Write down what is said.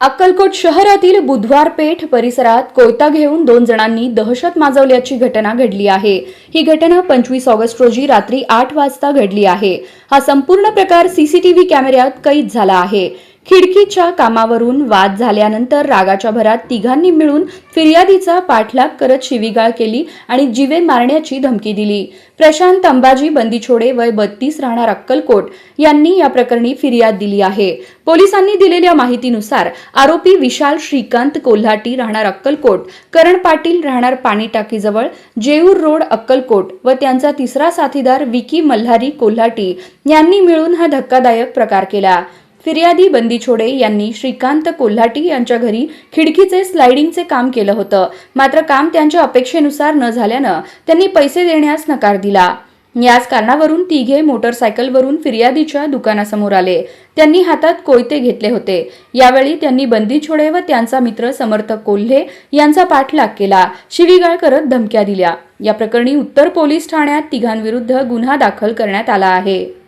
अक्कलकोट शहरातील बुधवार पेठ परिसरात कोयता घेऊन दोन जणांनी दहशत माजवल्याची घटना घडली आहे. ही घटना पंचवीस ऑगस्ट रोजी रात्री आठ वाजता घडली आहे. हा संपूर्ण प्रकार सीसीटीव्ही कॅमेऱ्यात कैद झाला आहे. खिडकीच्या कामावरून वाद झाल्यानंतर रागाच्या भरात तिघांनी मिळून फिर्यादीचा पाठलाग करत शिवीगाळ केली आणि जीवे मारण्याची धमकी दिली. प्रशांत अंबाजी बंदीछोडे वय बत्तीस राहणार अक्कलकोट यांनी या प्रकरणी फिर्याद दिली आहे. पोलिसांनी दिलेल्या माहितीनुसार आरोपी विशाल श्रीकांत कोल्हाटी राहणार अक्कलकोट करण पाटील राहणार पाणी टाकीजवळ जेऊर रोड अक्कलकोट व त्यांचा तिसरा साथीदार विकी मल्हारी कोल्हाटी यांनी मिळून हा धक्कादायक प्रकार केला. फिर्यादी बंदी छोडे यांनी श्रीकांत कोल्हाटी यांच्या घरी खिडकीचे स्लायडिंगचे काम केलं होतं. मात्र काम त्यांच्या अपेक्षेनुसार न झाल्यानं त्यांनी पैसे देण्यास नकार दिला. याच कारणावरून तिघे मोटरसायकलवरून फिर्यादीच्या दुकानासमोर आले. त्यांनी हातात कोयते घेतले होते. यावेळी त्यांनी बंदी छोडे व त्यांचा मित्र समर्थ कोल्हे यांचा पाठलाग केला. शिवीगाळ करत धमक्या दिल्या. या प्रकरणी उत्तर पोलीस ठाण्यात तिघांविरुद्ध गुन्हा दाखल करण्यात आला आहे.